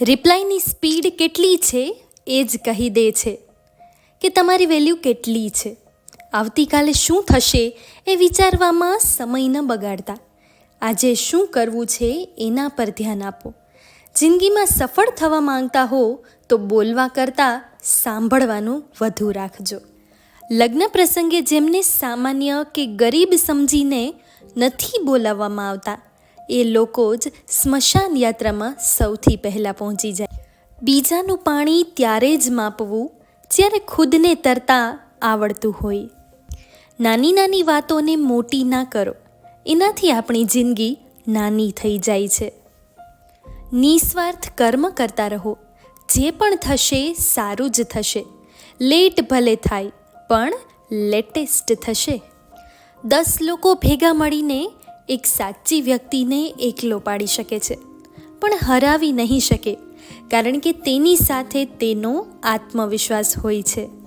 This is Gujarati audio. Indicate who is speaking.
Speaker 1: રિપ્લાયની સ્પીડ કેટલી છે એ જ કહી દે છે કે તમારી વેલ્યુ કેટલી છે. આવતીકાલે શું થશે એ વિચારવામાં સમય ન બગાડતા. આજે શું કરવું છે એના પર ધ્યાન આપો. જિંદગીમાં સફળ થવા માંગતા હો તો બોલવા કરતાં સાંભળવાનું વધુ રાખજો. લગ્ન પ્રસંગે જેમને સામાન્ય કે ગરીબ સમજીને નથી બોલાવવામાં આવતા એ લોકો જ સ્મશાન યાત્રામાં સૌથી પહેલાં પહોંચી જાય. બીજાનું પાણી ત્યારે જ માપવું જ્યારે ખુદને તરતા આવડતું હોય. નાની નાની વાતોને મોટી ના કરો. એનાથી આપણી જિંદગી નાની થઈ જાય છે. નિસ્વાર્થ કર્મ કરતા રહો. જે પણ થશે સારું જ થશે. લેટ ભલે થાય, પણ લેટેસ્ટ થશે. દસ લોકો ભેગા મળીને એક સાચી વ્યક્તિને એકલો પાડી શકે છે, પણ હરાવી નહીં શકે, કારણ કે તેની સાથે તેનો આત્મવિશ્વાસ હોય છે.